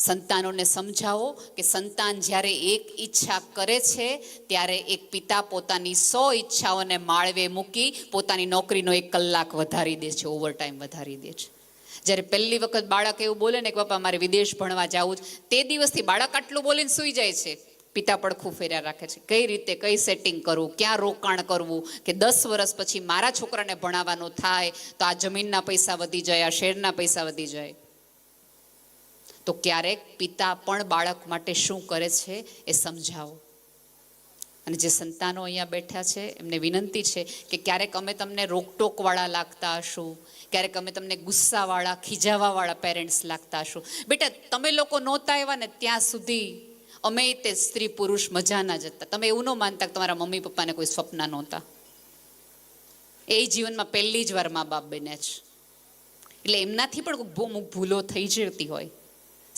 સંતાનોને સમજાવો કે સંતાન જ્યારે એક ઈચ્છા કરે છે, ત્યારે એક પિતા પોતાની સો ઈચ્છાઓને માળવે મૂકી પોતાની નોકરીનો એક કલાક વધારી દે છે ઓવરટાઈમ વધારી દે છે. જ્યારે પહેલી વખત બાળક એવું બોલે ને કે પપ્પા મારે વિદેશ ભણવા જવું છે, તે દિવસથી બાળક આટલું બોલીને સૂઈ જાય છે. પિતા પડખું ફેર્યા રાખે છે. કઈ રીતે, કઈ સેટિંગ કરવું, ક્યાં રોકાણ કરવું, કે દસ વર્ષ પછી મારા છોકરાને ભણાવવાનું થાય, તો આ જમીનના પૈસા વધી જાય, આ શેરના પૈસા વધી જાય. તો ક્યારેક પિતા પણ બાળક માટે શું કરે છે એ સમજાવો. અને જે સંતાનો અહીંયા બેઠા છે, એમને વિનંતી છે કે ક્યારેક અમે તમને રોકટોકવાળા લાગતા હશું, ક્યારેક અમે તમને ગુસ્સાવાળા, ખીજાવાવાળા પેરેન્ટ્સ લાગતા હશું. બેટા, તમે લોકો નહોતા આવ્યા ને ત્યાં સુધી અમે તે સ્ત્રી પુરુષ મજાના જ હતા તમે એવું ન માનતા કે તમારા મમ્મી પપ્પાને કોઈ સ્વપ્ન નહોતા. એ જીવનમાં પહેલી જ વાર મા બાપ બન્યા છે. એટલે એમનાથી પણ ભૂલો થઈ જતી હોય.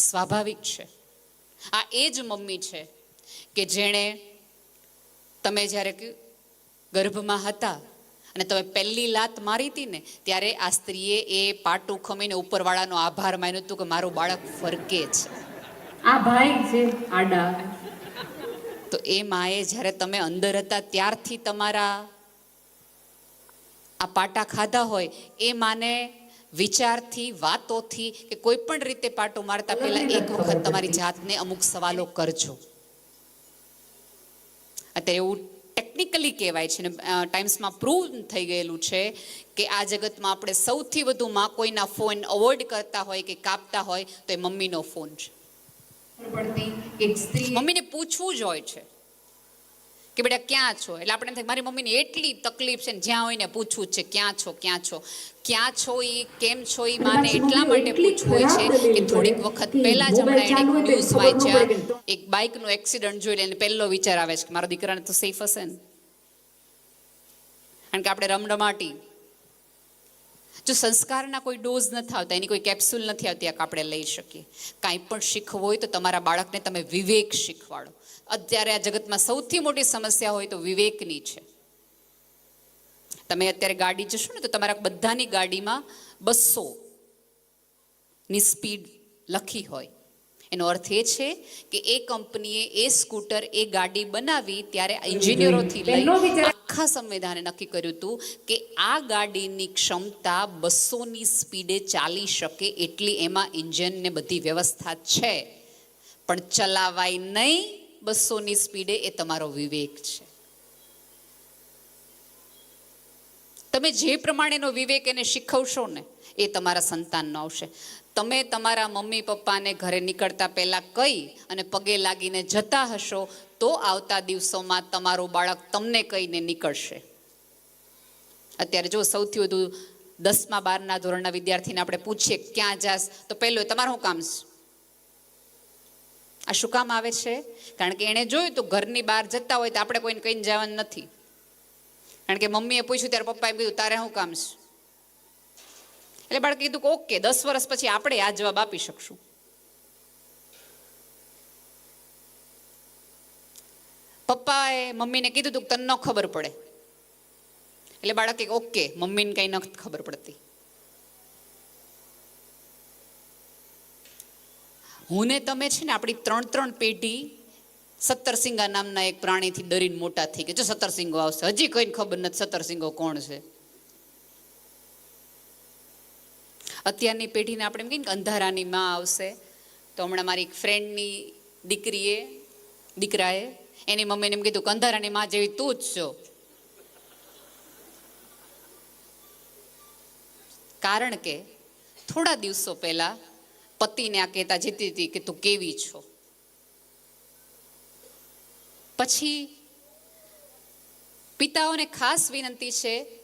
સ્વાભાવિક છે. આ એ જ મમ્મી છે કે જેણે તમે જ્યારે ગર્ભમાં હતા અને તમે પહેલી લાત મારી હતી ને ત્યારે આ સ્ત્રીએ એ પાટું ખમીને ઉપરવાળાનો આભાર માન્યો હતું કે મારું બાળક ફરકે છે. આ ભાઈ છે આડા. તો એ માએ જ્યારે તમે અંદર હતા ત્યારથી તમારા આ પાટા ખાધા હોય એ માને વિચારથી વાતોથી કે કોઈ પણ રીતે પાટો મારતા પહેલા એક વખત તમારી જાતને અમુક સવાલો કરજો. અત્યારે એવું ટેકનિકલી કહેવાય છે ને ટાઈમ્સમાં પ્રૂવ થઈ ગયેલું છે કે આ જગતમાં આપણે સૌથી વધુ માં કોઈના ફોન અવોઇડ કરતા હોય કે કાપતા હોય તો એ મમ્મીનો ફોન છે. મમ્મીને પૂછવું જ હોય છે. કે બેટા ક્યાં છો? એટલે આપણે થાય મારી મમ્મીને એટલી તકલીફ છે ને જ્યાં હોય ને પૂછવું છે ક્યાં છો ક્યાં છો? ક્યાં છો એ કેમ છો એ માને એટલા માટે પૂછવું હોય છે કે થોડીક વખત પહેલા જ હમણાં એને એક ન્યૂઝ વાંચ્યા. એક બાઇકનો એક્સિડન્ટ જોઈ લઈને પહેલો વિચાર આવે છે કે મારા દીકરાને તો સેફ હશે ને? કારણ કે આપણે રમડમાટી જો સંસ્કારના કોઈ ડોઝ નથી આવતા એની કોઈ કેપ્સ્યુલ નથી આવતી આ આપણે લઈ શકીએ. કાંઈ પણ શીખવું હોય તો તમારા બાળકને તમે વિવેક શીખવાડો. અત્યારે આ જગતમાં સૌથી મોટી સમસ્યા હોય તો વિવેકની છે. તમે અત્યારે ગાડી જશો ને તો તમારા બધાની ગાડીમાં બસો ની સ્પીડ લખી હોય. એનો અર્થ એ છે કે એ કંપનીએ એ સ્કૂટર એ ગાડી બનાવી ત્યારે એન્જિનિયરોથી લઈ આખા સંવિધાને નક્કી કર્યું હતું કે આ ગાડીની ક્ષમતા બસોની સ્પીડે ચાલી શકે એટલી એમાં એન્જિન ને બધી વ્યવસ્થા છે. પણ ચલાવાય નહીં બસોની સ્પીડે એ તમારો વિવેક છે. તમે જે પ્રમાણેનો વિવેક એને શીખવશો ને એ તમારા સંતાનનો આવશે. તમે તમારા મમ્મી પપ્પાને ઘરે નીકળતા પહેલાં કહી અને પગે લાગીને જતા હશો, તો આવતા દિવસોમાં તમારું બાળક તમને કહીને નીકળશે. અત્યારે જો સૌથી વધુ દસમા, બારના ધોરણના વિદ્યાર્થીને આપણે પૂછીએ, ક્યાં જાસ તો પહેલું તમારું શું કામ આ શું કામ આવે છે? કારણ કે એણે જોયું તો ઘરની બહાર જતા હોય તો આપણે કોઈને કહીને જવાનું નથી. કારણ કે મમ્મીએ પૂછ્યું, ત્યારે પપ્પાએ કીધું, તારે શું કામ છે? એટલે બાળકે કીધું કે, ઓકે, દસ વર્ષ પછી આપણે આ જવાબ આપી શકશું. પપ્પાએ મમ્મીને કીધું તું તને ન ખબર પડે. એટલે બાળકે ઓકે, મમ્મીને કંઈ ન ખબર પડતી. હું ને તમે છે ને આપણી ત્રણ ત્રણ પેઢી સત્તરસિંગા નામના એક પ્રાણીથી ડરીને મોટા થઈ ગયા. જો સત્તરસિંગો આવશે, હજી કોઈને ખબર નથી સત્તરસિંગો કોણ છે. અત્યારની પેઢીને આપણે એમ કહીએ કે અંધારાની માં આવશે. તો હમણાં મારી એક ફ્રેન્ડની દીકરીએ, દીકરાએ એની મમ્મીને એમ કીધું કે અંધારાની માં જેવી તું જ છો. કારણ કે થોડા દિવસો પહેલા પતિને આ કહેતા જતી હતી કે તું કેવી છો? પછી પિતાઓને ખાસ વિનંતી છે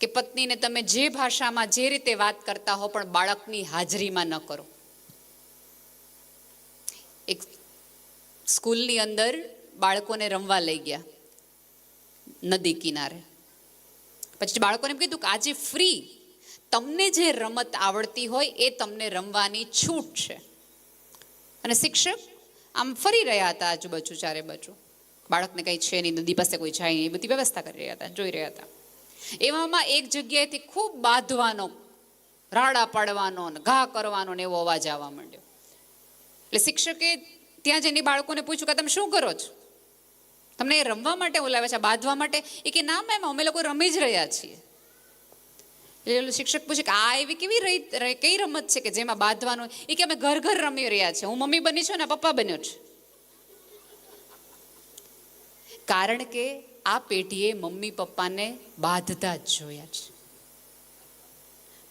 કે પત્નીને તમે જે ભાષામાં જે રીતે વાત કરતા હો પણ બાળકની હાજરીમાં ન કરો. એક સ્કૂલની અંદર બાળકોને રમવા લઈ ગયા નદી કિનારે. પછી બાળકોને એમ કીધું કે આજે ફ્રી તમને જે રમત આવડતી હોય એ તમને રમવાની છૂટ છે. અને શિક્ષક આમ ફરી રહ્યા હતા આજુબાજુ ચારે બાજુ બાળકને કંઈ છે નહીં, નદી પાસે કોઈ જાય નહીં, એ બધી વ્યવસ્થા કરી રહ્યા હતા, જોઈ રહ્યા હતા. એવામાં એક જગ્યાએથી ખૂબ બાંધવાનો, રાડા પાડવાનો ને ઘા કરવાનો ને એવો અવાજ આવવા માંડ્યો. એટલે શિક્ષકે ત્યાં જઈને બાળકોને પૂછ્યું કે તમે શું કરો છો? તમને એ રમવા માટે બોલાવે છે બાંધવા માટે? એ કે ના મેમ, અમે લોકો રમી જ રહ્યા છીએ. એટલે શિક્ષક પૂછે કે આ એવી કેવી રહી કઈ રમત છે કે જેમાં બાંધવાનું? એ કે અમે ઘર ઘર રમી રહ્યા છે હું મમ્મી બની છું ને પપ્પા બન્યો છું. કારણ કે આ પેઢીએ મમ્મી પપ્પાને બાંધતા જ જોયા છે.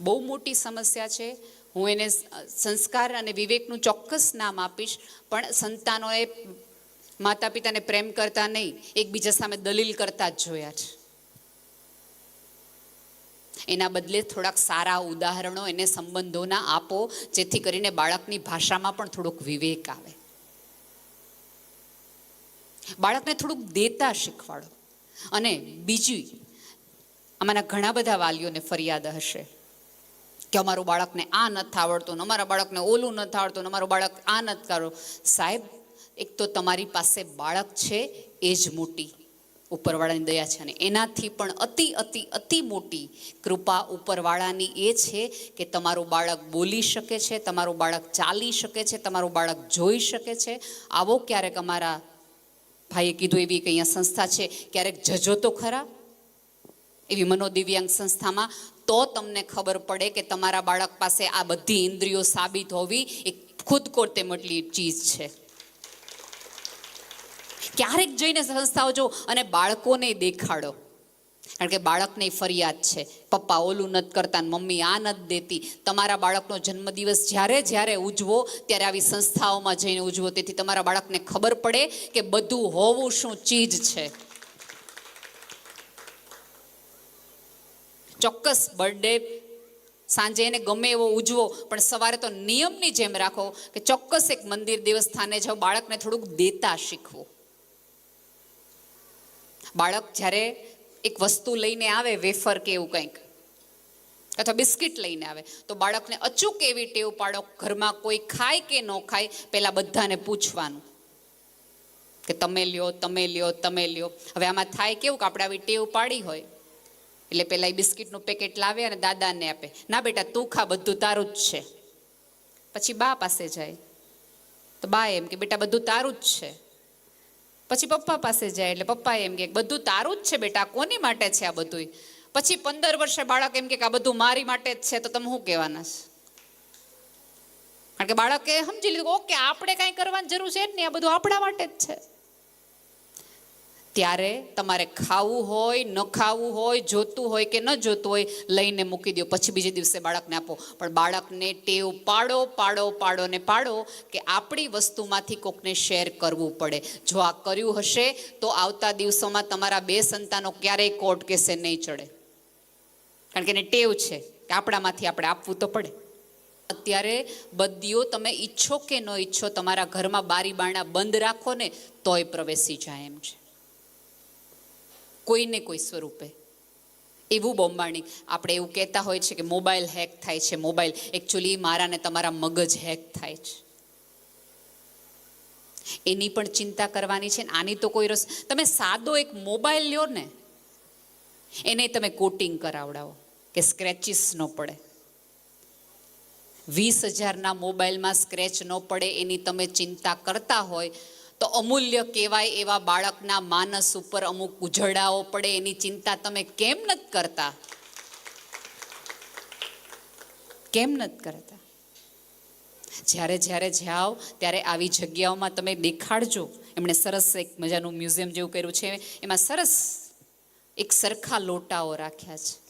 બહુ મોટી સમસ્યા છે. હું એને સંસ્કાર અને વિવેકનું ચોક્કસ નામ આપીશ, પણ સંતાનોએ માતા પિતાને પ્રેમ કરતા નહીં, એકબીજા સામે દલીલ કરતા જ જોયા છે. એના બદલે થોડાક સારા ઉદાહરણો એને સંબંધોના આપો, જેથી કરીને બાળકની ભાષામાં પણ થોડોક વિવેક આવે. બાળકને થોડુંક દેતા શીખવાડો. અને બીજું, આમાંના ઘણા બધા વાલીઓને ફરિયાદ હશે કે અમારું બાળકને આ નથી આવડતું અમારા બાળકને ઓલું નથી આવડતું અમારું બાળક આ નથી કરો સાહેબ, એક તો તમારી પાસે બાળક છે એ જ મોટી, ઉપરવાળાની દયા છે અને એનાથી પણ અતિ અતિ અતિ મોટી કૃપા ઉપરવાળાની એ છે કે તમારું બાળક બોલી શકે છે, તમારું બાળક ચાલી શકે છે, તમારું બાળક જોઈ શકે છે. આવો ક્યારેક અમારા ભાઈએ કીધું એવી કંઈ અહીંયા સંસ્થા છે? ક્યારેક જજો તો ખરા. એવી મનોદિવ્યાંગ સંસ્થામાં તો તમને ખબર પડે કે તમારા બાળક પાસે આ બધી ઇન્દ્રિયો સાબિત હોવી એ ખુદ કોરતે મટલી ચીજ છે. ક્યારેક જઈને સંસ્થાઓ જો અને બાળકોને દેખાડો. કારણ કે બાળકને ફરિયાદ છે, પપ્પા, ઓલું નથી કરતા મમ્મી આ નથી દેતી. તમારા બાળકનો જન્મદિવસ જ્યારે જ્યારે ઉજવો, ત્યારે આવી સંસ્થાઓમાં જઈને ઉજવો. તેથી તમારા બાળકને ખબર પડે કે બધું હોવું શું ચીજ છે. ચોક્કસ બર્થડે, સાંજે એને ગમે એવો ઉજવો, પણ સવારે તો નિયમની જેમ રાખો કે ચોક્કસ એક મંદિર દેવસ્થાને જાઓ, બાળકને થોડુંક દેતા શીખવું. બાળક જ્યારે એક વસ્તુ લઈને આવે, વેફર કે એવું કંઈક. અથવા બિસ્કિટ લઈને આવે. તો બાળકને અચૂક એવી ટેવ પાડો ઘરમાં કોઈ ખાય કે ન ખાય પહેલાં બધાને પૂછવાનું કે તમે લ્યો તમે લ્યો તમે લ્યો. હવે આમાં થાય કેવું કે આપણે આવી ટેવ પાડી હોય? એટલે પેલા એ બિસ્કિટનું પેકેટ લાવે અને દાદાને આપે. ના બેટા, તું ખા, બધું તારું જ છે. પછી બા પાસે જાય. તો બા એમ કે, બેટા, બધું તારું જ છે. પછી પપ્પા પાસે જાય એટલે પપ્પા એમ કે, બધું તારું જ છે બેટા, કોની માટે છે આ બધું પછી પંદર વર્ષે બાળક એમ કે આ બધું મારી માટે જ છે, તો તમે શું કહેવાના છે? કારણ કે બાળકે સમજી લીધું ઓકે, આપણે કાંઈ કરવાની જરૂર છે જ નહીં, આ બધું આપણા માટે જ છે. ત્યારે તમારે ખાવું હોય, ન ખાવું હોય, જોતું હોય કે ન જોતું હોય, લઈને મૂકી દો પછી બીજે દિવસે બાળકને આપો. પણ બાળકને ટેવ પાડો પાડો પાડો ને પાડો કે આપણી વસ્તુમાંથી કોકને શેર કરવું પડે. જો આ કર્યું હશે, તો આવતા દિવસોમાં તમારા બે સંતાનો ક્યારેય કોર્ટ કેસે નહીં ચડે. કારણ કે એને ટેવ છે કે આપણામાંથી આપણે આપવું તો પડે. અત્યારે બદીઓ તમે ઈચ્છો કે ન ઈચ્છો, તમારા ઘરમાં બારી બારણા બંધ રાખો ને, તોય પ્રવેશી જાય એમ છે. કોઈને કોઈ સ્વરૂપે. એવું બોમ્બાણી આપણે એવું કહેતા હોય છે કે મોબાઈલ હેક થાય છે, મોબાઈલ. એકચ્યુઅલી મારા ને તમારા મગજ હેક થાય છે. એની પણ ચિંતા કરવાની છે આની તો કોઈ રસ. તમે સાદો એક મોબાઈલ લ્યો ને, એને તમે કોટિંગ કરાવડાવો કે સ્ક્રેચિસ ન પડે. વીસ હજારના મોબાઈલમાં સ્ક્રેચ ન પડે એની તમે ચિંતા કરતા હોય તો અમૂલ્ય કહેવાય એવા બાળકના માનસ ઉપર અમુક ઉજળાઓ પડે, એની ચિંતા તમે કેમ નથી કરતા? કેમ નથી કરતા? જ્યારે જ્યારે જાઓ, ત્યારે આવી જગ્યાઓમાં તમે દેખાડજો. એમણે સરસ એક મજાનું મ્યુઝિયમ જેવું કર્યું છે. એમાં સરસ એક સરખા લોટાઓ રાખ્યા છે.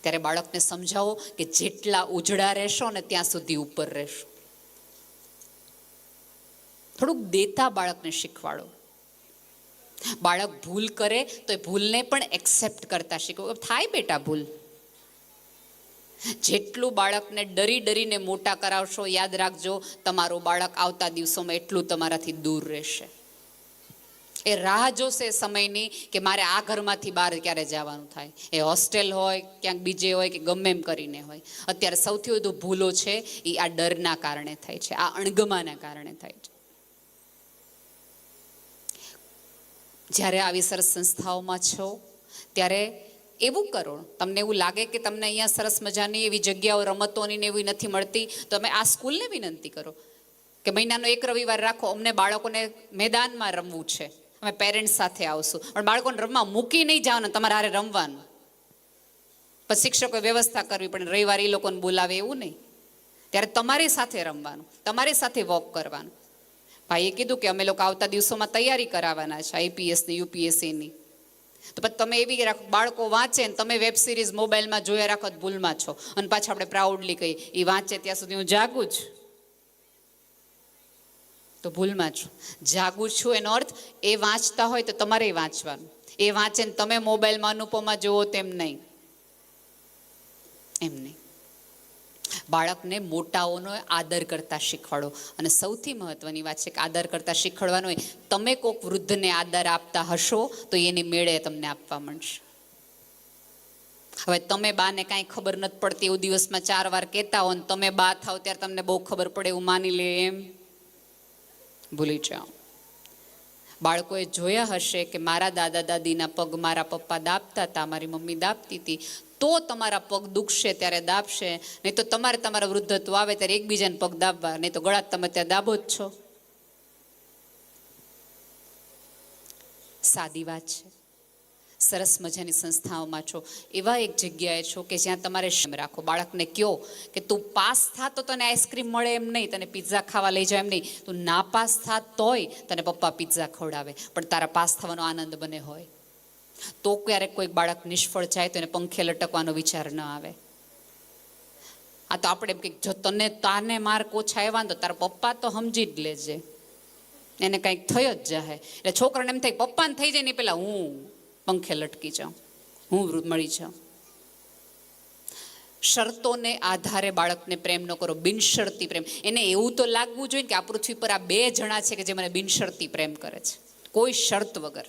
ત્યારે બાળકને સમજાવો કે જેટલા ઉજળા રહેશો ને ત્યાં સુધી ઉપર રહેશો. થોડુંક દેતા બાળકને શીખવાડો. બાળક ભૂલ કરે તો એ ભૂલને પણ એક્સેપ્ટ કરતા શીખવો. થાય બેટા ભૂલ. જેટલું બાળકને ડરી ડરીને મોટા કરાવશો, યાદ રાખજો, તમારું બાળક આવતા દિવસોમાં એટલું તમારાથી દૂર રહેશે. એ રાહ જોશે સમયની કે મારે આ ઘરમાંથી બહાર ક્યારે જવાનું થાય. એ હોસ્ટેલ હોય, ક્યાંક બીજે હોય કે ગમે એમ કરીને હોય. અત્યારે સૌથી વધુ ભૂલો છે એ આ ડરના કારણે થાય છે, આ અણગમાના કારણે થાય છે. જ્યારે આવી સરસ સંસ્થાઓમાં છો, ત્યારે એવું કરો. તમને એવું લાગે કે તમને અહીંયા સરસ મજાની એવી જગ્યાઓ, રમતોની ને એવી નથી મળતી, તો તમે આ સ્કૂલને વિનંતી કરો કે મહિનાનો એક રવિવાર રાખો. અમને બાળકોને મેદાનમાં રમવું છે. અમે પેરેન્ટ્સ સાથે આવશું. પણ બાળકોને રમવા મૂકી નહીં જવાનું, તમારે હારે રમવાનું. પછી શિક્ષકોએ વ્યવસ્થા કરવી પડે. રવિવારે એ લોકોને બોલાવે એવું નહીં. ત્યારે તમારી સાથે રમવાનું, તમારી સાથે વોક કરવાનું. ભાઈએ કીધું કે અમે લોકો આવતા દિવસોમાં તૈયારી કરાવવાના છે આઈપીએસની યુપીએસસીની તો પછી તમે એવી રાખો, બાળકો વાંચે ને તમે વેબ સિરીઝ મોબાઈલમાં જોયા રાખો જ ભૂલમાં છો. અને પાછા આપણે પ્રાઉડલી કહીએ એ વાંચે ત્યાં સુધી હું જાગું જ તો ભૂલમાં છું. જાગું છું એનો અર્થ, એ વાંચતા હોય તો તમારે વાંચવાનું. એ વાંચે ને તમે મોબાઈલમાં અનુપમાં જુઓ તેમ નહીં. એમ નહીં. બાળકને મોટાઓનો આદર કરતા શીખવાડો. અને સૌથી મહત્વની વાત છે કે આદર કરતા શીખવાડવાનો હોય, તમે કોઈક વૃદ્ધને આદર આપતા હશો, તો એની મેળે તમને આપવા મળશે. હવે તમે બાને કાંઈ ખબર નથી પડતી, એવું દિવસમાં ચાર વાર કહેતા હો ને તમે બા થાવ ત્યારે તમને બહુ ખબર પડે, એવું માની લે એમ. ભૂલી જાઓ. બાળકોએ જોયા હશે કે મારા દાદા દાદીના પગ મારા પપ્પા દાબતા હતા, મારી મમ્મી દાબતી હતી તો તમારા પગ દુખશે ત્યારે દાબશે, નહીં તો તમારે તમારા વૃદ્ધત્વ આવે ત્યારે એકબીજાને પગ દાબવા, નહીં તો ગળા તમે ત્યાં દાબો જ છો. સાદી વાત છે. સરસ મજાની સંસ્થાઓમાં છો. એવા એક જગ્યાએ છો કે જ્યાં તમારે શેમ રાખો. બાળકને કયો કે તું પાસ થા તો તને આઈસ્ક્રીમ મળે એમ નહીં, તને પિઝા ખાવા લઈ જાય એમ નહીં. તું ના પાસ થા તોય તને પપ્પા પિઝા ખવડાવે. પણ તારા પાસ થવાનો આનંદ બને હોય. તો ક્યારેક કોઈક બાળક નિષ્ફળ જાય તો એને પંખે લટકવાનો વિચાર ન આવે. આ તો આપણે એમ કે જો તને તાને માર્ક ઓછા આવ્યા તો તારા પપ્પા તો સમજી જ લેજે. એને કંઈક થઈ જ જાય એટલે છોકરાને એમ થાય, પપ્પાને થઈ જાય ને પેલા હું પંખે લટકી જાઉં. હું મળી જાઉં. શરતોને આધારે બાળકને પ્રેમ ન કરો, બિનશરતી પ્રેમ. એને એવું તો લાગવું જોઈએ કે આ પૃથ્વી પર આ બે જણા છે કે જે મને બિનશરતી પ્રેમ કરે છે. કોઈ શરત વગર.